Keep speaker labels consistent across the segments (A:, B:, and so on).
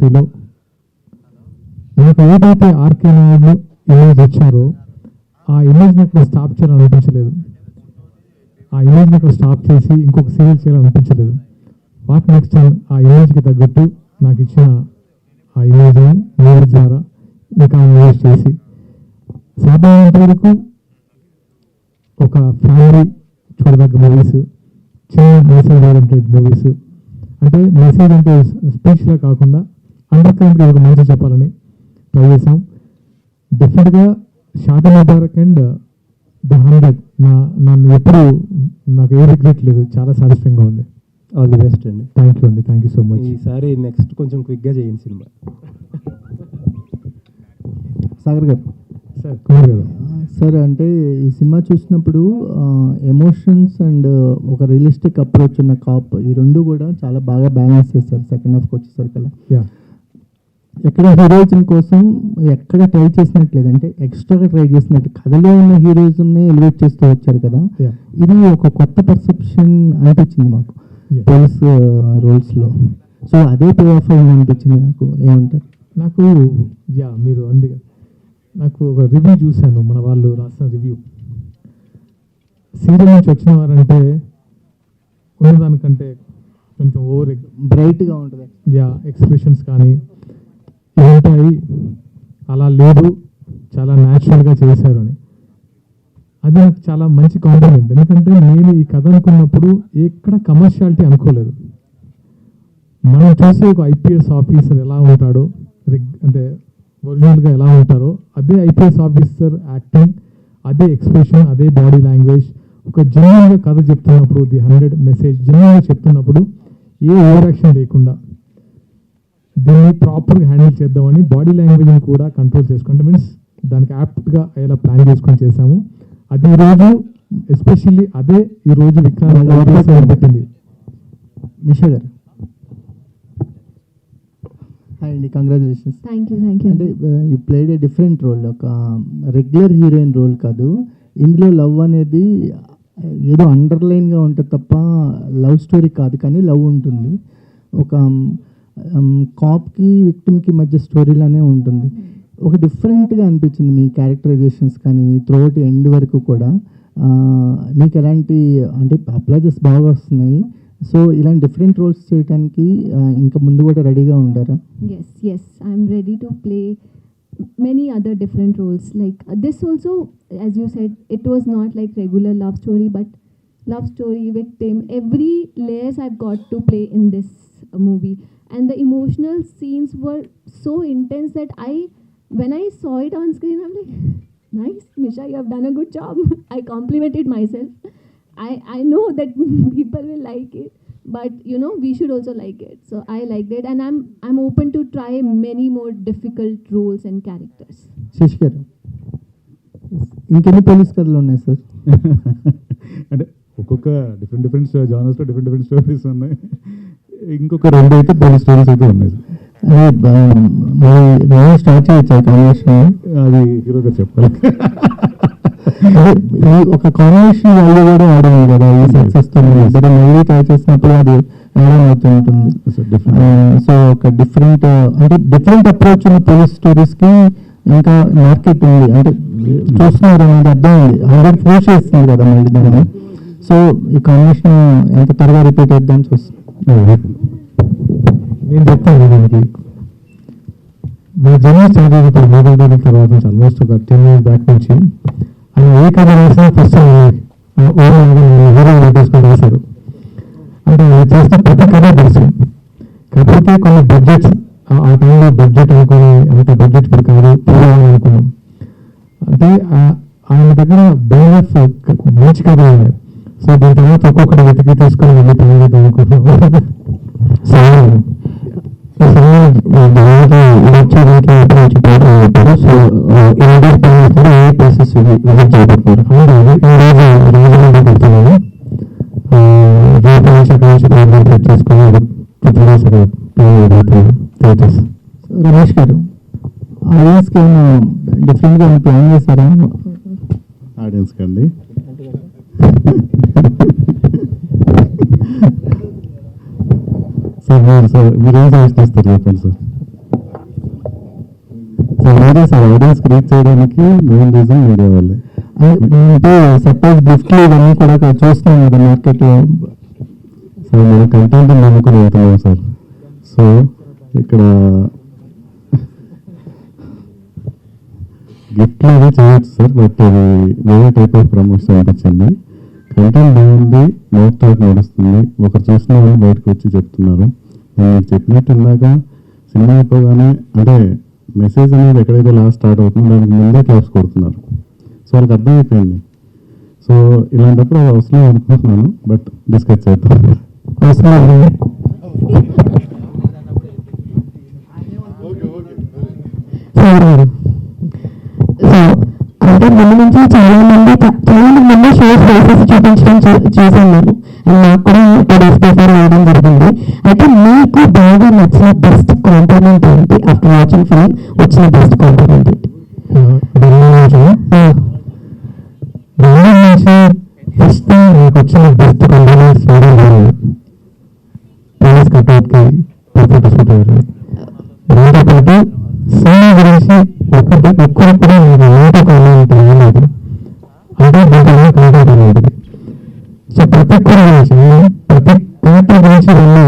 A: ఇండస్ట్రీలో నాకు ఏదైతే ఆర్కే నాయుడు ఇమేజ్ ఇచ్చారో ఆ ఇమేజ్ని అక్కడ స్టాప్ చేయాలని అనిపించలేదు ఆ ఇమేజ్ని అక్కడ స్టాప్ చేసి ఇంకొక సీరియల్ చేయాలని అనిపించలేదు వాట్ నెక్స్ట్ ఆ ఇమేజ్కి తగ్గట్టు నాకు ఇచ్చిన ఆ ఇమేజ్ని మూవీస్ ద్వారా ఇంకా యూజ్ చేసి సాధ్యమైనంత వరకు ఒక ఫ్యామిలీ చూడదగ్గ మూవీస్ చిన్న మెసేజ్ ఓరియంటెడ్ మూవీస్ అంటే మెసేజ్ అంటే స్పీచ్లా కాకుండా అండర్ కరెంట్గా ఒక మంచి చెప్పాలని ట్రై చేసాం డెఫినెట్గా Shaadi Mubarak and the hundred నా నన్ను ఎప్పుడు నాకు ఏ రిగ్రెట్ లేదు. చాలా సాటిస్ఫైంగ్గా ఉంది.
B: ఆల్ ది బెస్ట్ అండి.
A: థ్యాంక్ యూ అండి. థ్యాంక్ యూ సో మచ్
B: ఈసారి నెక్స్ట్ కొంచెం క్విక్గా చేయండి సినిమా.
C: సాగర్ గారు.
A: సార్ కుమార్ గారు.
C: సార్ అంటే ఈ సినిమా చూసినప్పుడు ఎమోషన్స్ అండ్ ఒక రియలిస్టిక్ అప్రోచ్ ఉన్న కాప్ ఈ రెండు కూడా చాలా బాగా బ్యాలెన్స్ చేస్తారు. సెకండ్ హాఫ్కి వచ్చేసరికల్లా.
A: యా
C: ఎక్కడ హీరోయిజం కోసం ఎక్కడ ట్రై చేసినట్లేదు. అంటే ఎక్స్ట్రాగా ట్రై చేసినట్టు. కథలో ఉన్న హీరోయిజంని ఎలివేట్ చేస్తూ వచ్చారు కదా. ఇది ఒక కొత్త పర్సెప్షన్ అనిపించింది మాకు. పోలీస్ రోల్స్లో సో అదే పే ఆఫ్ అయింది అనిపించింది నాకు. ఏమంటారు?
A: నాకు యా మీరు అంది నాకు ఒక రివ్యూ చూశాను. మన వాళ్ళు రాసిన రివ్యూ సీరియల్ నుంచి వచ్చిన వారంటే ఉన్నదానికంటే కొంచెం ఓవర్
C: బ్రైట్గా ఉంటుంది.
A: యా ఎక్స్ప్రెషన్స్ కానీ ఉంటాయి. అలా లేదు. చాలా న్యాచురల్గా చేశారు అని. అది నాకు చాలా మంచి కాంప్లిమెంట్ ఎందుకంటే నేను ఈ కథ అనుకున్నప్పుడు ఎక్కడ కమర్షియాలిటీ అనుకోలేదు. మనం చూసే ఒక ఐపీఎస్ ఆఫీసర్ ఎలా ఉంటాడో అంటే ఒరిజినల్గా ఎలా ఉంటారో అదే ఐపీఎస్ ఆఫీసర్ యాక్టింగ్ అదే ఎక్స్ప్రెషన్ అదే బాడీ లాంగ్వేజ్ ఒక జెన్యున్గా కథ చెప్తున్నప్పుడు ది హండ్రెడ్ మెసేజ్ జెన్యున్గా చెప్తున్నప్పుడు ఏ ఓవరాక్షన్ లేకుండా దీన్ని ప్రాపర్గా హ్యాండిల్ చేద్దామని బాడీ లాంగ్వేజ్ని కూడా కంట్రోల్ చేసుకుంటే మీన్స్ దానికి యాప్ట్గా అయ్యేలా ప్లాన్ చేసుకొని చేశాము. అది ఈరోజు ఎస్పెషల్లీ అదే ఈరోజు విక్రాంత్ పెట్టింది
C: మిషా గారు హాయ్ అండి congratulations
D: thank you thank you
C: అంటే you played a different role ఒక రెగ్యులర్ హీరోయిన్ రోల్ కాదు. ఇందులో లవ్ అనేది ఏదో అండర్లైన్గా ఉంటుంది తప్ప లవ్ స్టోరీ కాదు కానీ లవ్ ఉంటుంది. ఒక కాప్కి విక్టిమ్కి మధ్య స్టోరీలానే ఉంటుంది ఒక డిఫరెంట్గా అనిపించింది మీ క్యారెక్టరైజేషన్స్ కానీ త్రోట్ ఎండ్ వరకు కూడా మీకు ఎలాంటి అంటే అప్లైజెస్ బాగా వస్తున్నాయి సో ఇలాంటి డిఫరెంట్ రోల్స్ చేయడానికి ఇంకా ముందు కూడా రెడీగా ఉండారా
D: yes yes I'm ready to play many other different roles like this also as you said it was not like regular love story but love story victim every layers I got to play in this movie and the emotional scenes were so intense that i when i saw it on screen i'm like nice misha you have done a good job i complimented myself i i know that people will like it but you know we should also like it so i liked it and i'm i'm open to try many more difficult roles and characters
C: Shashi గారు ఇంకెన్ని police కథలు ఉన్నాయి sir
E: అంటే ఒక్కొక్క different different జానర్స్లో different different stories ఉన్నాయి ఇంకొక రెండు అయితే పోలీస్ స్టోరీస్ అయితే ఉన్నాయి.
C: అదే స్టార్ట్ చేయొచ్చు కాంబినేషన్
E: అది హీరో గారు చెప్పాలి.
C: ఒక కాంబినేషన్ వాల్యూ కూడా ఆడింది కదా ఈ సక్సెస్తో ఇద్దరు మళ్ళీ ట్రై చేసినప్పుడు అది యాడ్ అవుతూ ఉంటుంది. సో ఒక డిఫరెంట్ అంటే డిఫరెంట్ అప్రోచ్ ఉన్న పోలీస్ స్టోరీస్కి ఇంకా మార్కెట్ ఉంది. అంటే చూస్తున్నారు అనేది అర్థం ఉంది. హండ్రెడ్ ఫోర్ చేస్తుంది కదా మళ్ళీ దాన్ని. సో ఈ కాంబినేషన్ ఎంత త్వరగా రిపీట్ అవుద్దాం చూస్తాం
A: నేను చెప్తాను దీనికి మన జర్నలిస్ట్ చదివిన మొదలు జరిగిన తర్వాత నుంచి ఆల్మోస్ట్ ఒక టెన్ ఇయర్స్ బ్యాక్ నుంచి ఆయన ఏ కథ రాసినా ఫస్ట్ హీరో నోటేసుకొని రాశారు అంటే ఆయన చేసిన ప్రతి కథ తెలుసు. కాకపోతే కొన్ని బడ్జెట్స్ ఆ టైంలో బడ్జెట్ అనుకుని అంత బడ్జెట్ ఇప్పుడు కాదు పూర్వం అనుకున్నాం. అంటే ఆయన దగ్గర బోన్ ఆఫ్ మంచి కథలు ఉన్నాయి సో దీని తర్వాత ఒక్కొక్కటి వెతికి తీసుకొని వెళ్ళి సో చెప్పారు ఏ ప్లేసెస్ విజిట్ చేయబోతున్నారు అవును ఈ రోజు రాజమండ్రి పెడుతున్నాను రేపు నుంచి అక్కడ నుంచి కాంటాక్ట్ చేసుకొని త్రీ డేస్ అక్కడ ప్లాన్ చేయబోతున్నాను థియేటర్స్
C: రమేష్ గారు ఆడియన్స్కి ఏమైనా డిఫరెంట్గా ఏమైనా ప్లాన్ చేశారా?
E: ఆడియన్స్ కండి. సార్ మీరు సార్ మీరు ఏం సజెస్ట్ చేస్తారు చెప్పండి సార్? సో మీరే సార్ ఆడియన్స్ రీచ్ చేయడానికి మెయిన్ రీజన్ మీడియా వాళ్ళే.
C: అంటే సర్ప్రైజ్ గిఫ్ట్లు ఇవన్నీ కూడా చూస్తున్నాం కదా మార్కెట్లో
E: సో మన కంటెంట్ నమ్ముకుని వెళ్తున్నాం సార్. సో ఇక్కడ గిఫ్ట్లు అవి చేయొచ్చు సార్ బట్ అది వేరే టైప్ ఆఫ్ ప్రమోషన్ అనిపించింది కంటెంట్ బాగుంది మౌత్ నడుస్తుంది. ఒకరు చూసిన వాళ్ళు బయటకు వచ్చి చెప్తున్నారు. నేను మీకు చెప్పినట్టు ఇందాక సినిమా అయిపోగానే అంటే మెసేజ్ అనేది ఎక్కడైతే లాస్ట్ స్టార్ట్ అవుతుందో దానికి ముందే క్లాప్స్ కొడుతున్నారు. సో వాళ్ళకి అర్థమైపోయింది. సో ఇలాంటప్పుడు అది అవసరం అనుకుంటున్నాను బట్ డిస్కస్ చేద్దాం.
A: అవసరం సో అంటే ముందు నుంచి చాలా మంది చూపించడం చూసాను నేను అండ్ నాకు కూడా టూ డేస్ బిఫోర్ వేయడం జరిగింది అయితే మీకు బాగా నచ్చిన బెస్ట్ కాంపోనెంట్ ఏంటి ఆఫ్టర్ వాచింగ్ ఫిల్మ్ వచ్చిన బెస్ట్ కాంపోనెంట్ ఏంటి నుంచి ఫస్ట్ నాకు వచ్చిన బెస్ట్ కాంపోనెంట్స్ వేరే పోలీస్ కట్అవుట్కి పర్ఫెక్ట్ షూట్ అయ్యారు సినిమా గురించి ఒక్కటి కూడా నాకు నాతో కామెంట్ అవ్వలేదు అంటే దీంట్లో కంటెంట్ అనేది ప్రతి గురించి ప్రతి క్యారెక్టర్ గురించి వెళ్ళి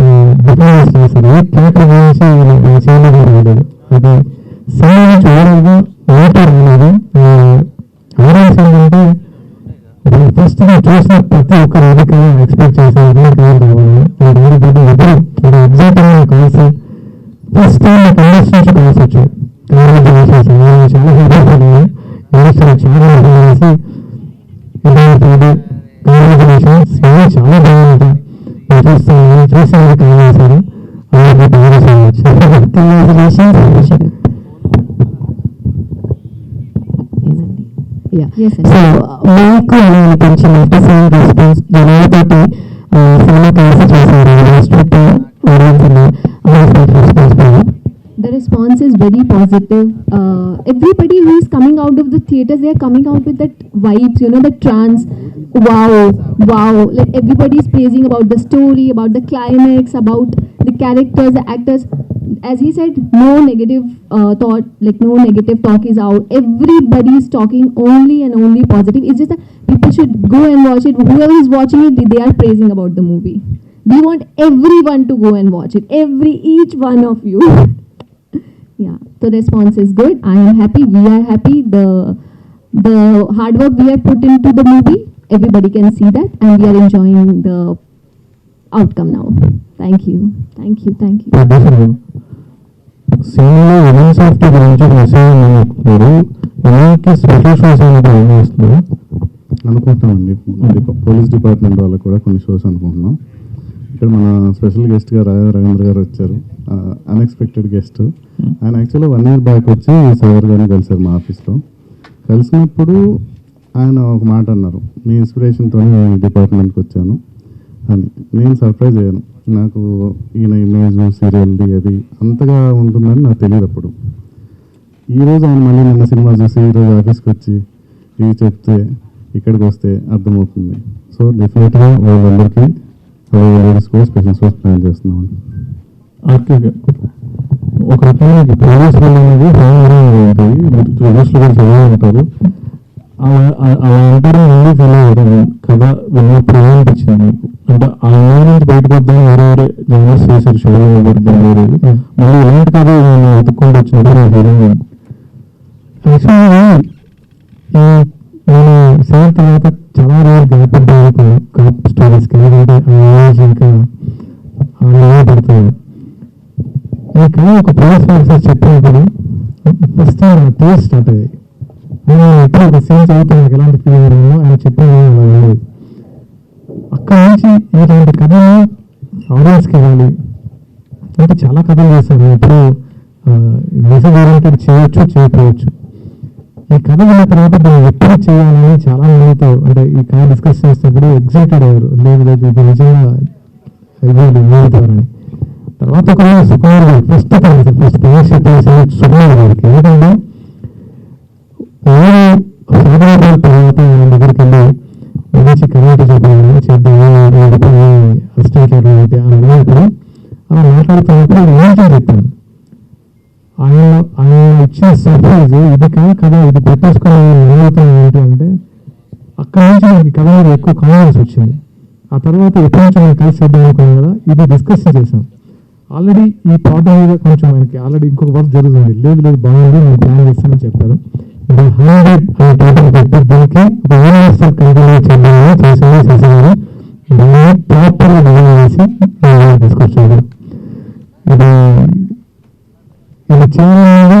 A: ఏ గురించి చేయలేదు లేదు అది సినిమా చూడగా ఓటర్ అనేది ఆడియన్స్ ఏంటంటే ఫస్ట్ చూసిన ప్రతి ఒక్కరు సినిమా కలిసి చేశారు respect audience response
D: the response is very positive. Uh, everybody who is coming out of the theaters, they are coming out with that vibes, you know, the trance. Wow, wow. Like everybody is praising about the story, about the climax, about the characters, the actors. As he said, no negative uh, thought, like no negative talk is out. Everybody is talking only and only positive. It's just that people should go and watch it. Whoever is watching it, they are praising about the movie. We want everyone to go and watch it. Every, each one of you. Yeah, the response is good. I am happy. We are happy. The the hard work we have put into the movie, everybody can see that, and we are enjoying the outcome now. Thank you, thank you, thank you.
A: సినిమాలో women safety గురించి message అనుకుంటున్నారు విమెన్కి special shows అనేది ఏం చేస్తున్నారు
E: అనుకుంటున్నామండి police department వాళ్ళకి కూడా కొన్ని షోస్ అనుకుంటున్నాం. ఇక్కడ మన స్పెషల్ గెస్ట్గా రవీంద్ర గారు వచ్చారు. అన్ఎక్స్పెక్టెడ్ గెస్ట్ ఆయన యాక్చువల్గా వన్ ఇయర్ బ్యాక్ వచ్చి సాగర్ గారిని కలిశారు మా ఆఫీస్లో. కలిసినప్పుడు ఆయన ఒక మాట అన్నారు. మీ ఇన్స్పిరేషన్తో డిపార్ట్మెంట్కి వచ్చాను అని. నేను సర్ప్రైజ్ అయ్యాను. నాకు ఈయన ఇమేజ్ సీరియల్ది అది అంతగా ఉంటుందని నాకు తెలియదు అప్పుడు. ఈరోజు ఆయన మళ్ళీ నిన్న సినిమా చూసి ఈరోజు ఆఫీస్కి వచ్చి ఇవి చెప్తే ఇక్కడికి వస్తే అర్థమవుతుంది. సో డెఫినెట్గా వాళ్ళందరికీ లేడీస్ కూడా స్పెషల్ షోస్ ప్లాన్ చేస్తున్నాం.
A: ఆర్కే ఒక రకమైన పోలీస్ అనేది హామీ ఉంటుంది మీరు రివర్స్లో కూడా చదివి ఉంటారు? అలా అలా అంటారు ముందు ఫీల్ అయ్యారు కథ విన్నప్పుడు ఏమనిపించింది మీకు అంటే ఆ నుంచి బయటకు వద్దాం వేరే చేశారు షోలో వేరే మళ్ళీ ఇలాంటి కథ నేను వెతుక్కుంటూ వచ్చినప్పుడు నా ఫీలింగ్ యాక్చువల్గా ఈ నేను సేమ్ తర్వాత చాలా రోజులు గ్యాప్ కాప్ స్టోరీస్కి ఎందుకంటే ఆ ఏజ్ ఇంకా పడుతుంది. ఇంకా ఒక ప్రైస్ ఆఫీసర్ చెప్పినప్పుడు ఫస్ట్ టేస్ట్ స్టార్ట్ అయ్యాయి నేను ఎప్పుడు ఒక సీన్ చదివితే నాకు ఎలాంటి ఫీల్ అయ్యానో ఆయన చెప్పిన అలా లేదు అక్కడ నుంచి ఇలాంటి కథలు ఆడియన్స్కి ఇవ్వాలి. అంటే చాలా కథలు చేశారు. ఇప్పుడు మెసేజ్ ఓరియంటెడ్ చేయొచ్చు చేయకపోవచ్చు. ఈ కథ విన్న తర్వాత దాన్ని ఎప్పుడు చేయాలని చాలా మందితో అంటే ఈ కథ డిస్కస్ చేసినప్పుడు ఎగ్జైటెడ్ అయ్యారు. లేదు లేదు ఇది నిజంగా ఇవ్వాలి మూవీ తర్వాత ఒక సుకుమార్ గారు ఫస్ట్ ఫస్ట్ ఫస్ట్ చెప్పేసి సుకుమార్ గారికి. ఎందుకంటే నేను సాధారణ తర్వాత ఆయన దగ్గరికి వెళ్ళి మంచి కమ్యూనిటీ చేద్దామని చేద్దాము అసిస్టెంట్ అయితే అని అన్నప్పుడు అలా మాట్లాడుతున్నప్పుడు నేను ఏంటో చెప్పాను ఆయన ఆయన ఇచ్చిన సర్ప్రైజ్ ఇది కాదు కదా ఇది పెట్టేసుకోవాలని నిలబడుతున్నాను ఏంటి అంటే అక్కడ నుంచి నాకు కథ మీద ఎక్కువ కాన్ఫిడెన్స్ వచ్చింది. ఆ తర్వాత ఎప్పటి నుంచి మనం కలిసి చేద్దాం అనుకున్నాం కదా ఇది డిస్కస్ చేసాం ఆల్రెడీ ఈ పాట మీద కొంచెం మనకి ఆల్రెడీ ఇంకొక వర్క్ జరుగుతుంది. లేదు లేదు బాగుంది నేను ప్లాన్ చేస్తానని చెప్పారు. ది హండ్రెడ్ అనే టైటిల్ పెట్టి దీనికి ఒక యూనివర్సల్ కంటిన్యూ చేద్దామని చేసింది చేసేవారు దాన్ని ప్రాపర్గా డిజైన్ చేసి తీసుకొచ్చారు. ఇది ఇది చేయాలనేది